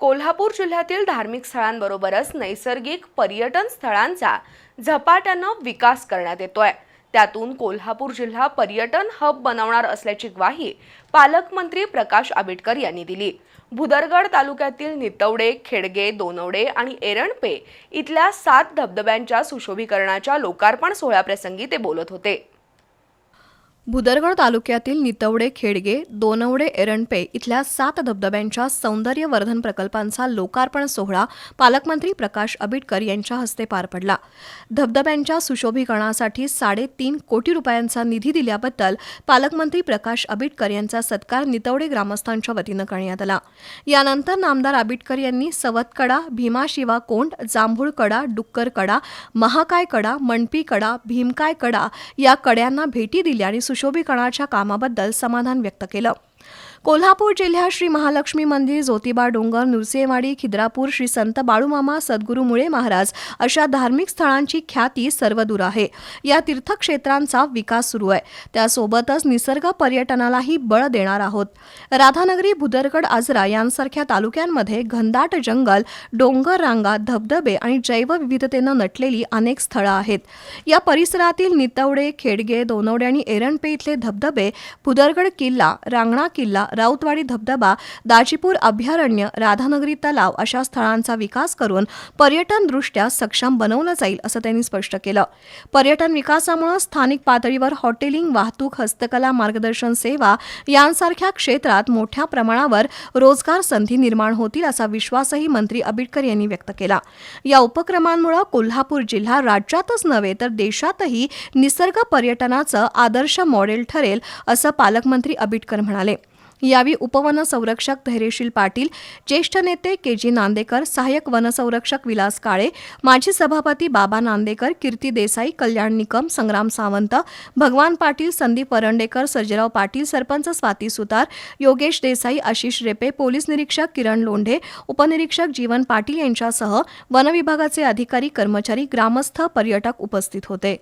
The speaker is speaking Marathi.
कोल्हापूर जिल्ह्यातील धार्मिक स्थळांबरोबरच नैसर्गिक पर्यटन स्थळांचा झपाट्यानं विकास करण्यात येतोय. त्यातून कोल्हापूर जिल्हा पर्यटन हब बनवणार असल्याची ग्वाही पालकमंत्री प्रकाश आंबेडकर यांनी दिली. भुदरगड तालुक्यातील नितवडे खेडगे दोनवडे आणि एरणपे इथल्या सात धबधब्यांच्या सुशोभीकरणाच्या लोकार्पण सोहळ्याप्रसंगी ते बोलत होते. भुदरगड तालुक्यातील नितवडे खेडगे दोनवडे एरणपे इथल्या सात धबधब्यांच्या सौंदर्यवर्धन प्रकल्पांचा लोकार्पण सोहळा पालकमंत्री प्रकाश आबिटकर यांच्या हस्ते पार पडला. धबधब्यांच्या सुशोभीकरणासाठी साडेतीन कोटी रुपयांचा निधी दिल्याबद्दल पालकमंत्री प्रकाश आबिटकर यांचा सत्कार नितवडे ग्रामस्थांच्या वतीनं करण्यात आला. यानंतर नामदार आबिटकर यांनी सवतकडा भीमाशिवा कोंड जांभूळ कडा डुक्कर कडा महाकाय कडा मणपी कडा भीमकाय कडा या कड्यांना भेटी दिल्या आणि सुशोभीकरणाच्या कामाबद्दल समाधान व्यक्त केलं. कोल्हापूर जिल्ह्यात श्री महालक्ष्मी मंदिर ज्योतिबा डोंगर नृसिंहवाडी खिद्रापूर श्री संत बाळूमामा सद्गुरू मुळे महाराज अशा धार्मिक स्थळांची ख्याती सर्वदूर आहे. या तीर्थक्षेत्रांचा विकास सुरू आहे. त्यासोबतच निसर्ग पर्यटनालाही बळ देणार आहोत. राधानगरी भुदरगड आजरा यांसारख्या तालुक्यांमध्ये घनदाट जंगल डोंगर रांगा धबधबे आणि जैवविविधतेनं नटलेली अनेक स्थळं आहेत. या परिसरातील नितवडे खेडगे दोनवडे आणि एरणपे इथले धबधबे भुदरगड किल्ला रांगणा किल्ला राऊतवाडी धबधबा दाजीपूर अभयारण्य राधानगरी तलाव अशा स्थळांचा विकास करून पर्यटनदृष्ट्या सक्षम बनवलं जाईल असं त्यांनी स्पष्ट केलं. पर्यटन विकासामुळे स्थानिक पातळीवर हॉटेलिंग वाहतूक हस्तकला मार्गदर्शन सेवा यांसारख्या क्षेत्रात मोठ्या प्रमाणावर रोजगार संधी निर्माण होतील असा विश्वासही मंत्री आबिटकर यांनी व्यक्त केला. या उपक्रमांमुळे कोल्हापूर जिल्हा राज्यातच नव्हे तर देशातही निसर्ग पर्यटनाचं आदर्श मॉडेल ठरेल असं पालकमंत्री आबिटकर म्हणाले. यावेळी उपवनसंरक्षक धैर्यशील पाटील ज्येष्ठ नेते के जी नांदेकर सहाय्यक वनसंरक्षक विलास काळे माजी सभापती बाबा नांदेकर कीर्ती देसाई कल्याण निकम संग्राम सावंत भगवान पाटील संदीप वरंडेकर सर्जराव पाटील सरपंच स्वाती सुतार योगेश देसाई आशिष रेपे पोलीस निरीक्षक किरण लोंढे उपनिरीक्षक जीवन पाटील यांच्यासह वनविभागाचे अधिकारी कर्मचारी ग्रामस्थ पर्यटक उपस्थित होते.